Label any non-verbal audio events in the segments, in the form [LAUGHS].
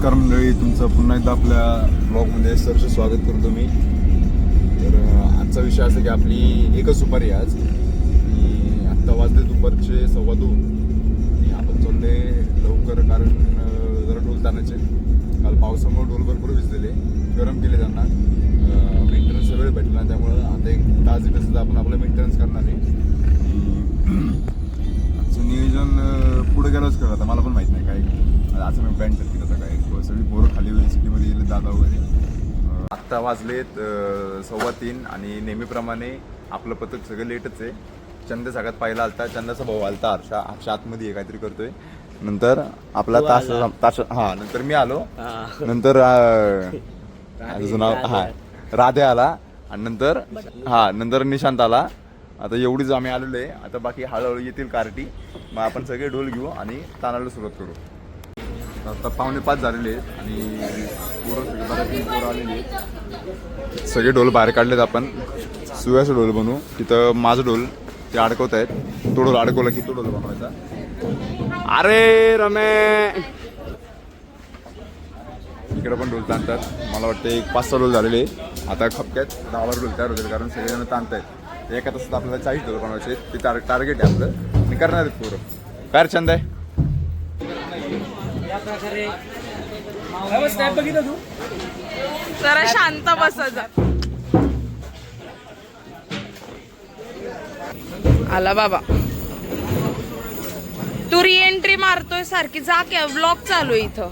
नमस्कार मंडळी तुमचं पुन्हा एकदा आपल्या ब्लॉगमध्ये सरचं स्वागत करतो मी. तर आजचा विषय असा की आपली एकच सुपारी आज. आणि आत्ता वाजले दुपारचे सव्वा दोन. आणि आपण चालले लवकर कारण जरा ढोल तानाचे. काल पावसामुळे ढोल भरपूर भिजलेले गरम केले त्यांना. मेंटेनन्सचा वेळ भेटला त्यामुळं आता एक तास दीड आपण आपलं मेंटेनन्स करणार आहे. आणि [CLEARS THROAT] आजचं नियोजन पुढे गेलंच कळलं आता मला पण माहीत नाही काय. असं मी प्लॅन करतील आता काय सगळी पोरं खाली वगैरे सिटीमध्ये गेले दादा वगैरे. आत्ता वाजलेत सव्वा तीन आणि नेहमीप्रमाणे आपलं पथक सगळं लेटच आहे. चंद सगळ्यात पहिला आलता चंदाचा भाऊ आलता हर्षा. हर्षा आतमध्ये आहे काहीतरी करतोय. नंतर आपला तास तास हा नंतर मी आलो. नंतर [LAUGHS] अजून नाव हा राधे आला. आणि नंतर हा नंतर निशांत आला. आता एवढीच आम्ही आलेलो आहे. आता बाकी हळूहळू येतील कार्टी. मग आपण सगळे ढोल घेऊ आणि तानाला सुरुवात करू. आता पावणे पाच झालेले आहेत आणि पोरं सगळे बऱ्यापैकी पोरं आलेली आहेत. सगळे ढोल बाहेर काढलेत आपण. सुव्याचा ढोल बनवू. तिथं माझं ढोल ते अडकवत आहेत. तो ढोल अडकवला की तो ढोल बनवायचा. अरे रमे! इकडे पण ढोल ताणतात. मला वाटतं एक पाच सहा ढोल झालेले आता खपक्यात दहा बारा ढोल तयार होतील कारण सगळेजण आहेत एका तासात आपल्याला चाळीस ढोल बनवायचे ते टार टार्गेट आहे आपलं. आणि करणार आहेत पोरं. काय छंद आहे? जरा शांत बसायचा आला बाबा. तू री एंट्री मारतोय सारखी. जा के व्लॉग चालू आहे इथं.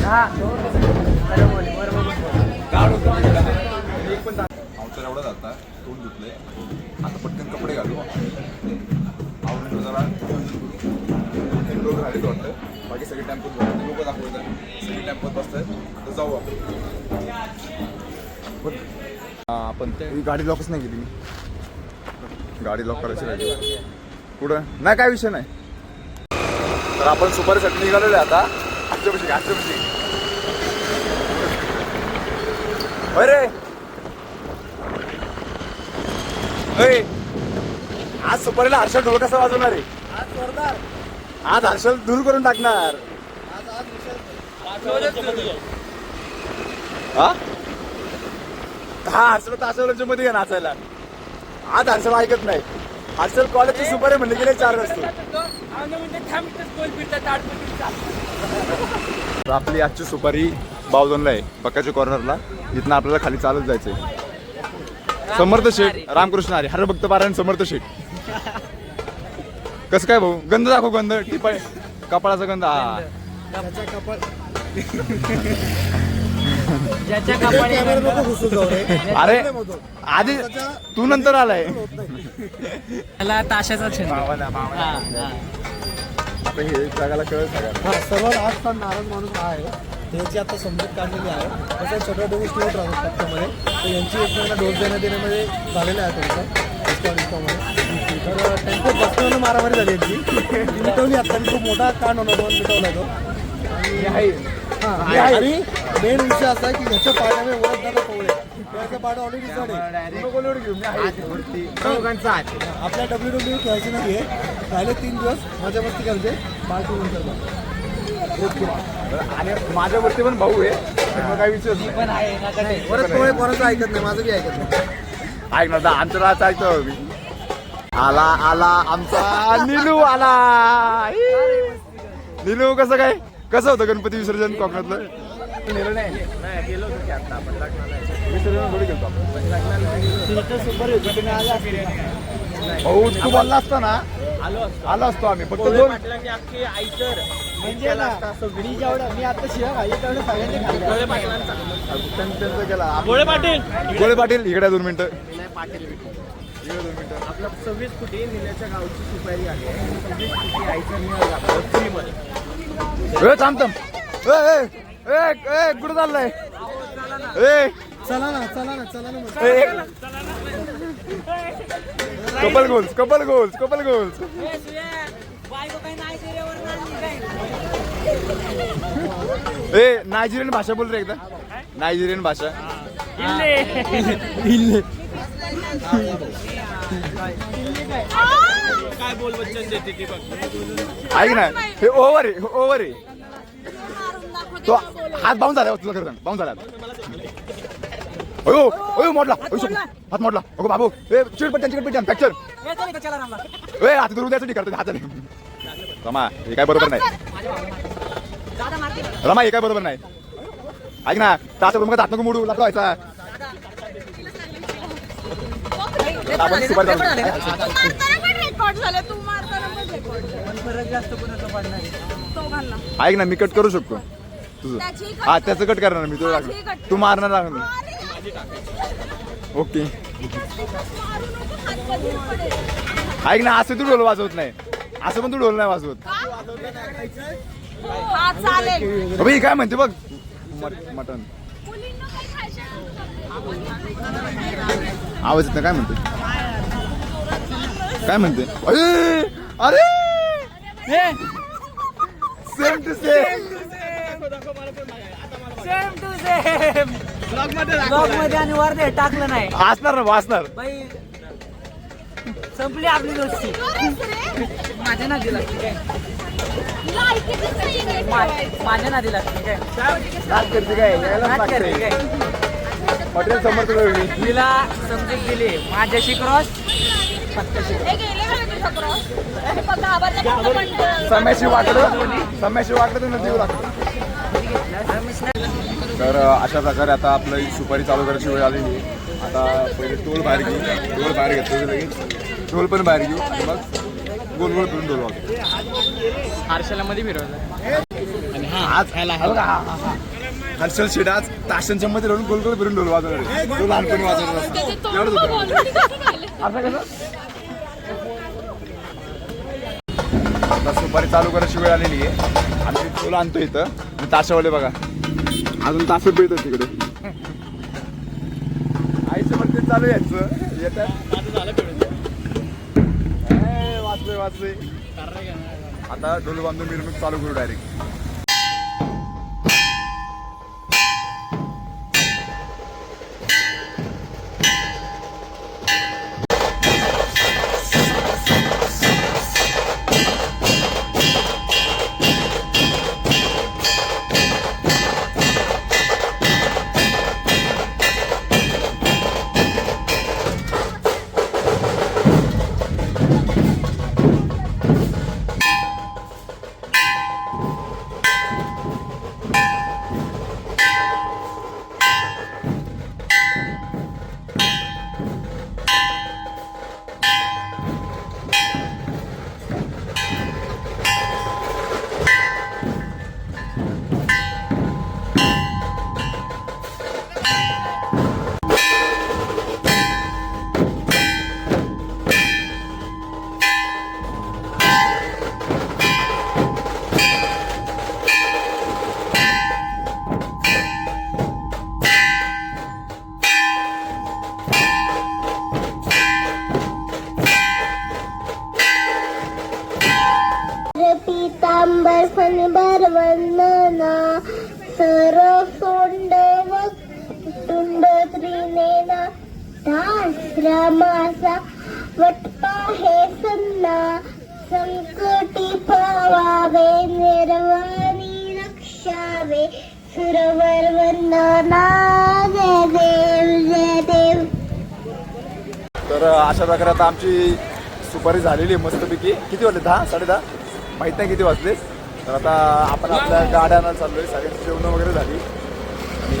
खाती पावसाळा एवढा जाता तोंड धुतले आता पटकन कपडे घालू. आवडून जरा झालेच वाटतं. बाकी सगळे टेम्पोत लोक दाखवतात सगळे टेम्पोत बसतात तर जाऊ आपण. आपण गाडी लॉकच नाही केली मी. गाडी लॉक करायची राहिली. कुठं? नाही काय विषय नाही. तर आपण सुपारीसाठी निघालेलो आहे आता. आजच्या पशी आजच्या पशी अरे. अय, आज सुपारीला हर्षल ढोल कसा वाजवणार आहे? आज हर्षल धूल करून टाकणार. हा? हा हर्षलमध्ये घ्या नाचायला. आज हर्षल ऐकत नाही. हर्षल कॉलेजची सुपारी म्हणले गेले चार वाजता आपली आजची सुपारी बावधनला आहे पक्काच्या कॉर्नरला इथनं आपल्याला खाली चालत जायचंय. समर्थ शेठ रामकृष्ण हरी हर भक्त पारायण समर्थ शेठ. कसं काय भाऊ? गंध दाखव गंध टिपाय. कपाळाचा गंध हा. अरे आधी तू नंतर आलाय. त्याला ताशाचा छंद. आता हे जगाला कळत हा सर्वात आजकाल नाराज माणूस आहे. त्याची आता समजूत काढलेली आहे. तसं छोट्या डोस फ्लोट राहतात पक्षामध्ये तर यांची एकमेकांना डोस देण्यात देण्यामध्ये झालेलं आहे त्यांचं डिस्काउंट डिस्काउंटमध्ये तर टेम्पो बसण्यानं मारामारी झाली यांची. ती मिटवली आता. खूप मोठा कांड होणार दोन मिटवला तो. हा, आणि मेन विषय असा आहे की ह्याच्या पाड्याने ओळख दादा पवळे. त्याच्या पाड्या ऑलरेडी आहे आपल्या डब्ल्यू डब्ल्यू खेळायचे नाही आहे राहिले तीन दिवस. मजा मस्ती करायचे पार्टी नंतर आणि माझ्यावरती पण भाऊ आहे. काय विचार नाही. परत कोणी कोणाचं ऐकत नाही माझं बी ऐकत नाही. ऐक ना आमचं राहायचं ऐकतो मी आला आला आमचा निलू आला. निलू कसं काय? कसं होतं गणपती विसर्जन कोकणातलं? विसर्जन थोडी गेलतो भाऊ तू बोलला असता ना? आलो असतो. आम्ही. फक्त दोन म्हणजे ना सगळी जेवढं मी आता तेवढं सगळ्यांनी खाल्लं केला. गोळे पाटील. गोळे पाटील इकडे दोन मिनिटं. आपला सव्वीस फुटी निल्याच्या गावची सुपारी आहे. सव्वीस फुटी आईचा निळ फ्रीमध्ये ए थांब थांब. ए ए ए ए कुठं चाललंय? ए. चला ना चला ना चला ना. ए, couple goals couple goals couple goals ए नायजेरियन भाषा बोल रे एकदा. नायजेरियन भाषा. ऐक ना हे ओव्हर आहे ओव्हर आहे. तो हात बाउन झाला तुला खरं बाउन झाला. अयो अयो मोडला. अयो. हात मोडला. अगो बाबू. ए चिडपट्ट्यान चिडपट्ट्यान फ्रॅक्चर ए हात धरून द्यायसाठी करतो हाताने. रमा हे काय बरोबर नाही. रमा हे काय बरोबर नाही. ऐक ना तासा मग हात नको मोडू लागला व्हायचा. आपण सुपारी चालू. रेकॉर्ड झालं तू मारताना पण रेकॉर्ड दोघांना ऐक ना मी कट करू शकतो. तुझं. हा. त्याचं कट करणार मी तुला तू मारणार लागणार. ओके. ऐक ना असं तू ढोल वाजवत नाही. असं पण तू ढोल नाही वाजवत. अबे ही काय म्हणते बघ? मट- मटण. मुलींना काही खायचं? आवाज येत काय म्हणते? काय म्हणते? अरे अरे! Same to same same to same ब्लॉगमध्ये आणि वर दे टाकलं नाही. असणार ना वाचणार. बाई संपली आपली दोस्ती. माझ्या नादी लागते काय? मा- माझ्या नादी लागते काय? नाच करते काय? यायलाच नाच करते लागते. काय? मटेरियल समोर तुला समजून गेली माझ्याशी क्रॉस हे? हे फक्त पण. सम्याशी वाटलं सम्याशी वाटलं तर नदी लागतं तर अशा प्रकारे आता आपलं ही सुपारी चालू करायची वेळ आलेली आहे. आता पहिले टोल बाहेर घेऊ. टोल बाहेर लगेच. टोल पण बाहेर घेऊ. आणि मग गोल गोल फिरून डोल वाजवू आरशाला मध्ये फिरवलं आज हर्षल शेड आज ताशांच्या मध्ये राहून गोल गोल फिरून डोल वाजवणार आहे. तो लहानपणी वाजवणार एवढंच बघ होतं. असं कसं? आता सुपारी चालू करायची वेळ आलेली आहे. आम्ही फुलं आणतो इथं. आणि ताशावाले बघा. अजून तास पिळतात तिकडे. आईचं म्हणते ते चालू यायचं येतात. वाचले वाचले आता डोल बांधून मिरवणूक चालू करू डायरेक्ट फणीभर वंदना सर सोंड व तुंड त्रिनेना रामाचा वटपा हे सन्ना संकटी पावावे निर्वाणी रक्षावे। सुरवर वंदना जय देव जय देव। तर अशा प्रकारे आता आमची सुपारी झालेली आहे मस्तपैकी. किती वाजले? दहा? साडे दहा माहीत नाही किती वाजले. तर आता आपण आपल्या गाड्या आणायला चाललोय. सगळ्यांची जेवणं वगैरे झाली. आणि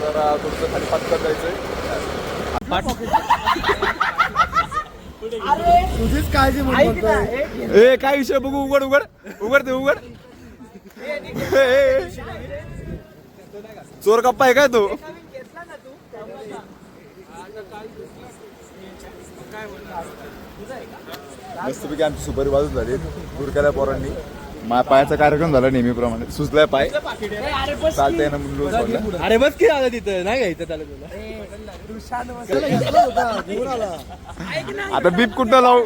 जरा थोडंसं खाली पातळ जायचंय. तुझीच काळजी म्हणून म्हणतोय. ए काय विषय बघू? उघड उघड. उघड ते उघड. चोर कप्पा आहे काय तो? मस्तपैकी आमची सुपारी बाजू झाली. गुरकाल्या पोरांनी. मा पायाचा कार्यक्रम झाला नेहमीप्रमाणे. सुचलाय पाय. चालतंय ना म्हणून रोज पडला अरे बस की आलं तिथं. नाही घ्यायचं त्याला तुला. आता बीप कुठं लावू?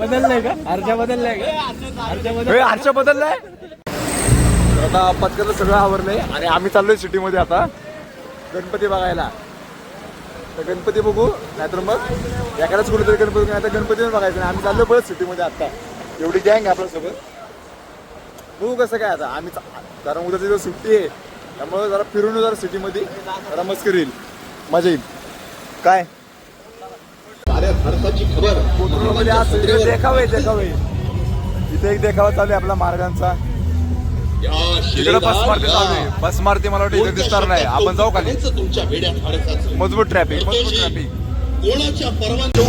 बदललाय का अर्जा. बदललाय का? अर्जा बदल हे हर्ष बदललाय. आता पत्करचं सगळं आवरलंय. आणि आम्ही चाललोय सिटीमध्ये आता. गणपती बघायला. तर गणपती बघू नाहीतर मग एखादाच कुठेतरी गणपती नाही तर गणपती बघायचं आम्ही चाललो परत सिटीमध्ये आता. एवढी गँग आपल्यासोबत. बघू कसं काय आता. आम्ही कारण उद्याची दिवस सुट्टी आहे. त्यामुळे जरा फिरून जरा सिटीमध्ये. जरा मस्कर येईल मजा येईल. काय? देखावे देखावे. इथे एक देखावा चालू आहे आपला महाराजांचा. तिकडे बस मारती चालू आहे बस मारती मला वाटतं इथे दिसणार नाही. आपण जाऊ खाली. तुमच्या वेड्या फाडकाचं मजबूत ट्रॅफिक मजबूत ट्रॅफिक कोणाच्या परवानगी.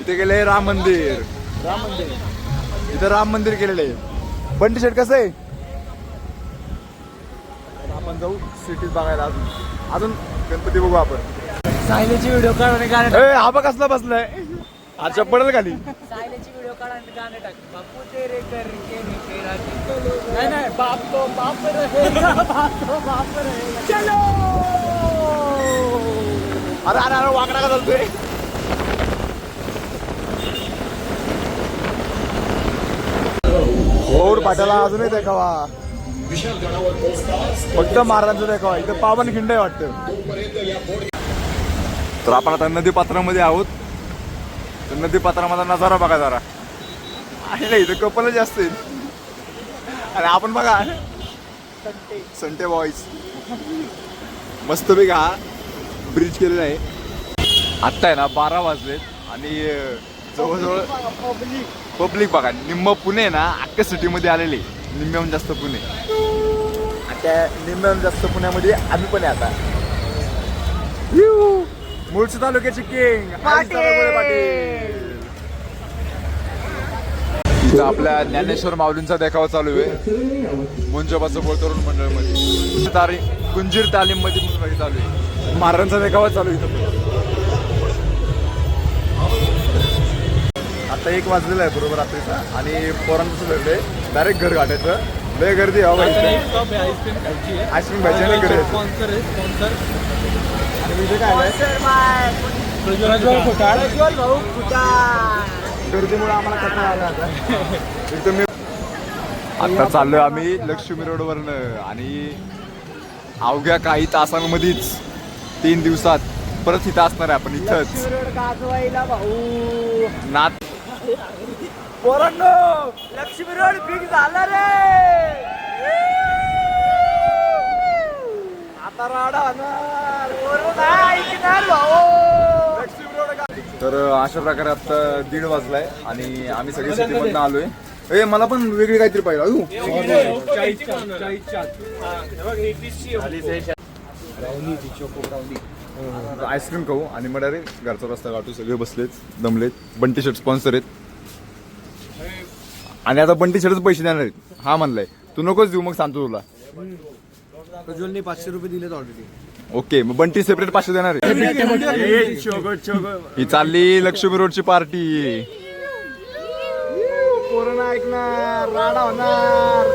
इथे गेले राम मंदिर. राम मंदिर. इथं राम मंदिर केलेलं बंटी शेट कसं आहे? आपण जाऊ सिटीत बघायला अजून. अजून गणपती बघू आपण. सायलेची व्हिडिओ काढून गाणं ए बघ कसला बसलाय. आज पडेल खाली सायलेची व्हिडिओ काढून गाणं टाक. बापू तेरे करके नहीं तेरा चलो नाही नाही बाप तो बाप रहेगा बाप तो बाप रहेगा चलो! अरे अरे अरे वाकडा का चालतोय और पाट्याला अजूनही देखावा फक्त महाराजांचा देखावा इथं पावन खिंड आहे वाटतं. तर आपण आता नदी पात्रामध्ये आहोत. तर नदी पात्रामधला नजारा बघा जरा. आहे नाही इथं कपल जास्त आहेत आणि आपण बघा. संटे बॉईज मस्तपैकी हा ब्रिज केलेला आहे. आत्ता आहे ना बारा वाजलेत. आणि जवळजवळ पब्लिक बघा. निम्म पुणे ना अख्ख्या सिटीमध्ये आलेले निम्म्याहून जास्त पुणे. आता त्या निम्म्याहून जास्त पुण्यामध्ये आम्ही पण आहे आता. मुळशी तालुक्याची किंग इथं आपल्या ज्ञानेश्वर माऊलींचा देखावा चालू आहे. मुंजोबाचं बोल तरुण मंडळमध्ये. तारी कुंजीर तालीममध्ये चालू आहे. महाराजांचा देखावा चालू आहे इथं. आता एक वाजलेला आहे बरोबर रात्रीचा आणि पोरांचं ठरलंय डायरेक्ट घर गाठायचं. लय गर्दी हवा आईस्क्रीम खायची घरी यायचं. आणि इथे काय आलंय? प्रज्वल भाऊ कुटार गर्दीमुळे आम्हाला कंटाळा आला आता? एकदम मी आता चाललोय आम्ही लक्ष्मी रोडवरनं आणि अवघ्या काही तासांमध्येच तीन दिवसात परत इथं असणार आहे आपण इथंच. भाऊ. नात पोरांनो लक्ष्मी रोड फिक्स झाला रे आता राडा होणार वरून ऐकणार भाऊ तर अशा प्रकारे आता दीड वाजलाय आणि आम्ही सगळे सिटीमधनं आलोय. ए मला पण वेगळी काहीतरी पाहिजे. आईस्क्रीम खाऊ आणि मग डायरेक्ट घरचा रस्ता गाठू सगळे बसलेत दमलेत. बंटी शर्ट स्पॉन्सर आहेत. आणि आता बंटी शर्टच पैसे देणार आहेत. हा म्हणलाय. तू नकोच देऊ मग सांगतो तुला. प्रज्वलने पाचशे रुपये दिलेत ऑलरेडी ओके मग बंटी सेपरेट पाचशे देणार आहे. ही चालली लक्ष्मी रोडची पार्टी कोरोना ऐकणार राडा होणार.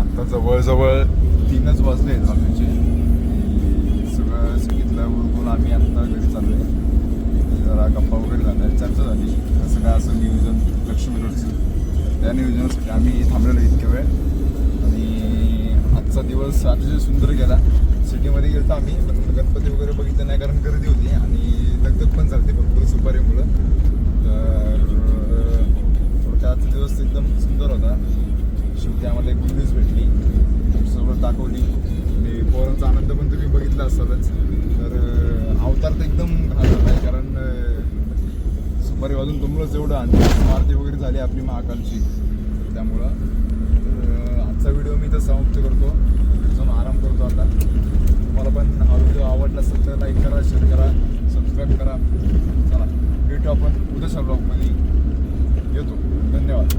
आता जवळजवळ तीनच वाजले. अतिशय सुंदर गेला. सिटीमध्ये गेलो आम्ही. पण गणपती वगैरे बघितलं नाही कारण गर्दी होती आणि दगदग पण झाली भरपूर सुपारीमुळं. तर थोडक्यात दिवस एकदम सुंदर होता. शेवटी आम्हाला एक न्यूज भेटली. सगळं दाखवली. आणि पोरांचा आनंद पण तुम्ही बघितला असतातच तर अवतार तर एकदम झाला आहे कारण सुपारी वाजून तुमलंच एवढं आणि आरती वगैरे झाली आपली महाकालची. त्यामुळं. तर आजचा व्हिडिओ मी तर समाप्त करतो. करतो आता. तुम्हाला पण हा व्हिडिओ आवडला असेल तर लाईक करा शेअर करा सबस्क्राईब करा. चला भेटू आपण उद्याच्या ब्लॉगमध्ये येतो. धन्यवाद.